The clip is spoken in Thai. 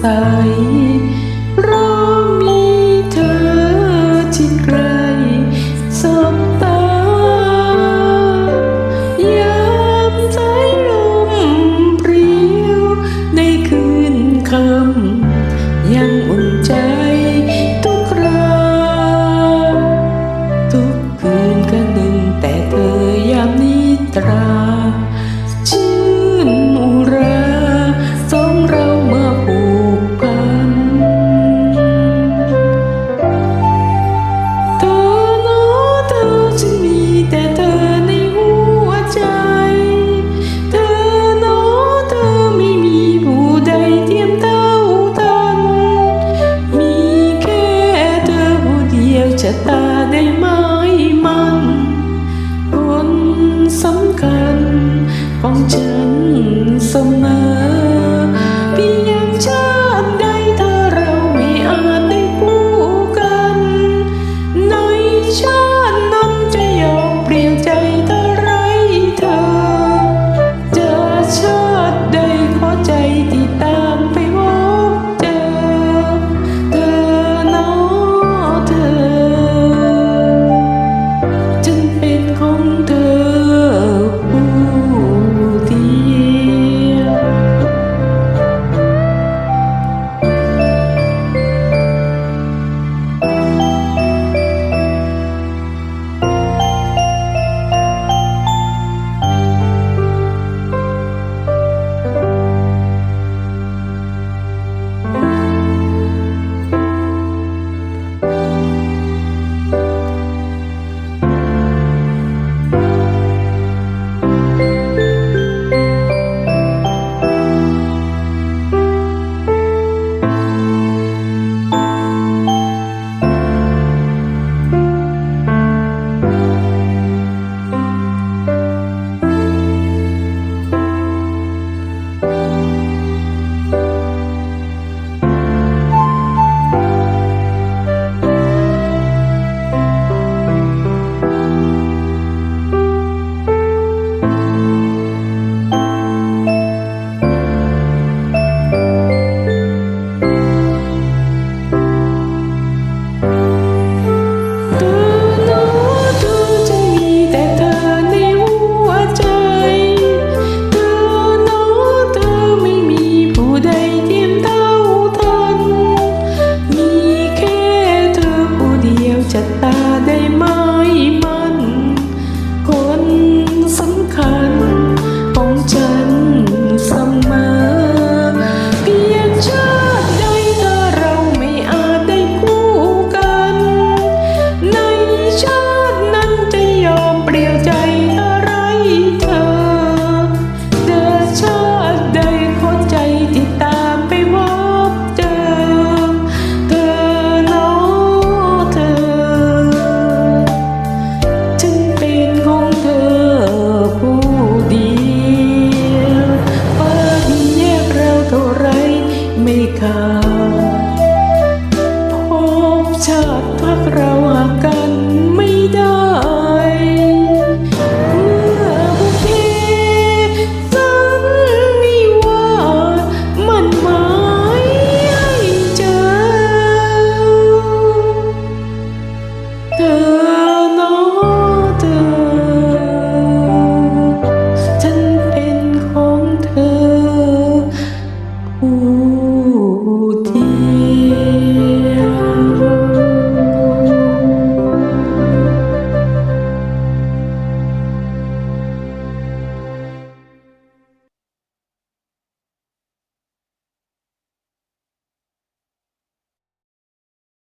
ใส ได้หมมันคนสำคัญของฉันเสมอพี่ กเราหากกันไม่ได้เมื่อบุเพสันนิวาสมันหมายให้เจอเธอ